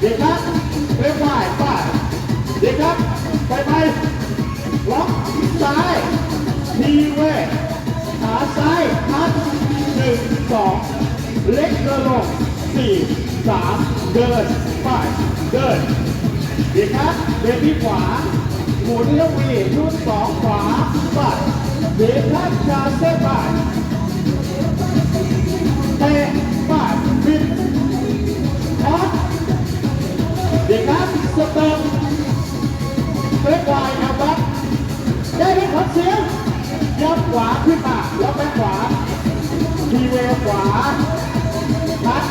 เดีครับเรียบร้อยไปดีครับไปไปล็อกซ้ายทีเวขาซ้ายพัดหนึ่งสองเล็กเดินลงสี่สามเดินไปเดินเดีครับเดินที่ขวาหมุนแล้ววีชุดสองขวาปัดเดีครับชาเส้นไปเตะปัด ขวาขึ้นมาแล้วไปขวาทีเวขวาพัด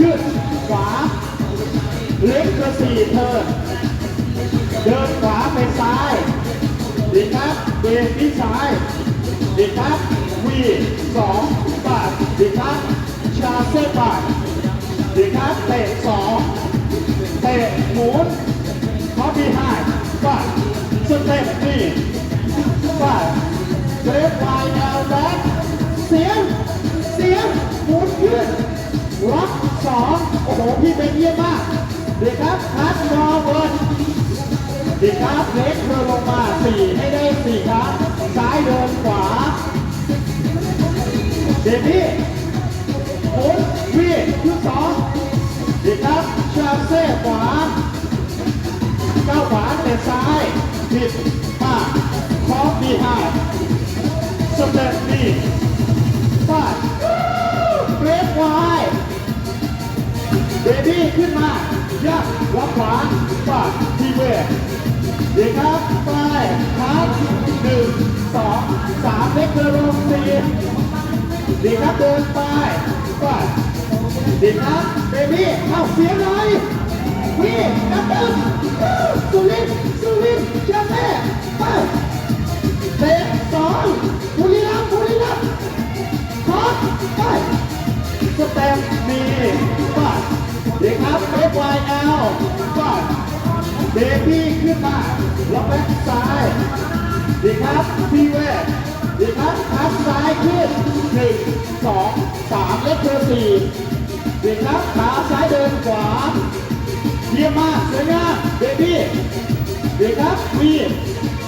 ยืดขวาเล็กกระสี่เทิร์นเดินขวาไปซ้ายดีครับเบรกที่ซ้ายดีครับวีสองบาทดีครับชาเซบาทดีครับเตะสองเตะหมุนคอบีไฮบาทสเต็ปนี่บาท เกรฟไวแอลแบ็คเสียง เสียงหมุนยืดล็อกสองโอ้โห พี่เป็นเยี่ยมมากดีครับคัดมอเวิร์ดดีครับเล็กเดินลงมาสี่ให้ได้สี่ครับ ซ้ายเดินขวาเดพี่หมุนวีชุดสองดีครับชาเซ่ขวาเก้าขวาเตะซ้ายผิด สเต็ปนี่ฟาดเบรกไวเบบี้ขึ้นมายักล็อกขวาปาดทีเวดีครับไปครับหนึ่งสองสามเล็กเดินลงสี่ดีครับเดินไปปาดดีครับเบบี้เข้าเสียงหน่อยพี่กระตุ้น สเต็ปมีปัดดีครับเอฟวายเอลปัดเบบี้ขึ้นมาล็อกแบ็คซ้ายเดีครับพีเวทดีครับพับซ้ายขึ้นหนึ่งสองสามเล็กเธอสี่เดีครับขาซ้ายเดินขวาเยี่ยมมากสวยงามเบบี้เดีครับวี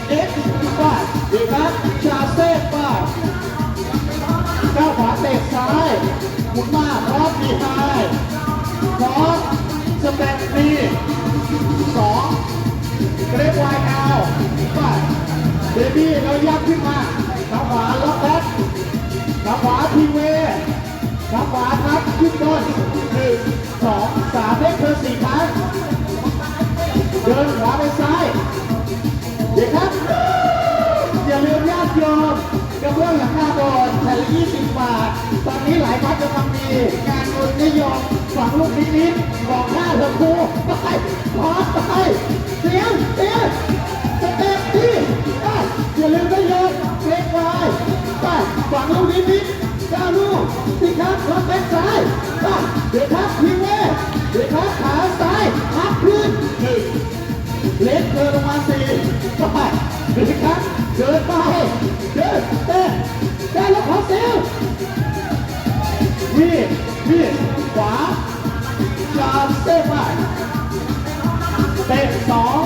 เอ็กซ์ปัดดีครับชาเซ่ปัดก้าวขวาเตะซ้าย หมุนมาครอสดีไฮครอสสเต็ปดีสองเกรฟไวแอลไปเบบี้เรายับขึ้นมาขาขวาล็อกแบ็คขาขวาทีเวขาขวาทับขึ้นบนหนึ่งสองสามเลขเธอสี่ครั้งเดินขวาไปซ้ายเด็กครับอย่าลืมญาติโยมกระเบื้องหลังคาบสถ์แผ่นละ20บ วัดกำลังมีงานบุญนิยมฝังลูกนิมิตบอกหน้าเถอะครูไปพอไปเสียงเสียงสเต็ปที่ไปอย่าลืมนะโยมเล็กไว้ไปฝังลูกนิมิตเก้าลูกสิครับรับแบ็คซ้ายไปเดี๋ยวครับพีเว่เดี๋ยวครับขาซ้ายพับขึ้นหนึ่งเล็กเดินลงมาสี่ไปเดินครับเดินไป วิ่งวิ่ขวาจามเต้นไปเตะสอง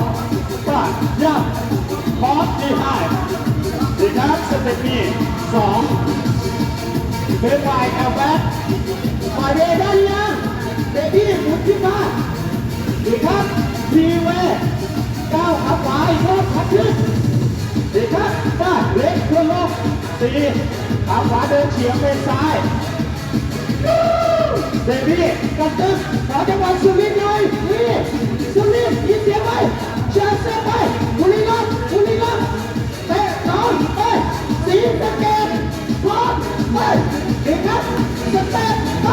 ไปยับคอสดีไฮดีครับสเต็ปนี้สองเป็นไฟแอลแบ็คไฟเบย์ได้ยังเบบี้หมุนขึ้นมาดีครับทีเวก้าวขาขวาอีกรอบขับขึ้นดีครับป้เล็กเครื่องลงสี่ขาขวาเดินเฉียงไปซ้าย เบบี้กันตึ๊บขอจังหวะสุรินทร์หน่อยนี่สุรินทร์ยินเสียงไปเชาเซ่ไปบุรีรัมย์บุรีรัมย์เตะสองไปสีสะเกตพร้อมไปเดีครับสเต็ปไป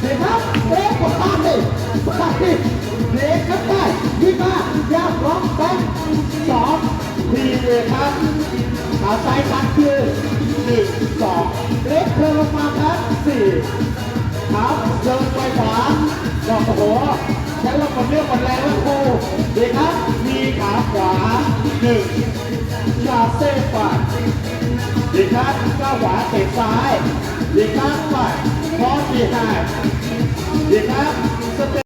เด็กครับเบรกขวาไปไปเบรกครับไปวิ่งมาอย่างล็อกแบ็คสองทีเลยครับขาซ้ายคัดคือหนึ่งสองเบรกเธอลงมาครับสี่ ขาเดินไปขวาบอกโอ้โหฉันเราคนเรือกคนแรงแล้วครูเด็กครับ มีขาขวาหนึ่งชาเซ่ปัดดีครับก้าวขวาเตะซ้ายดีครับไปพร้อมดีไฮดีครับสเต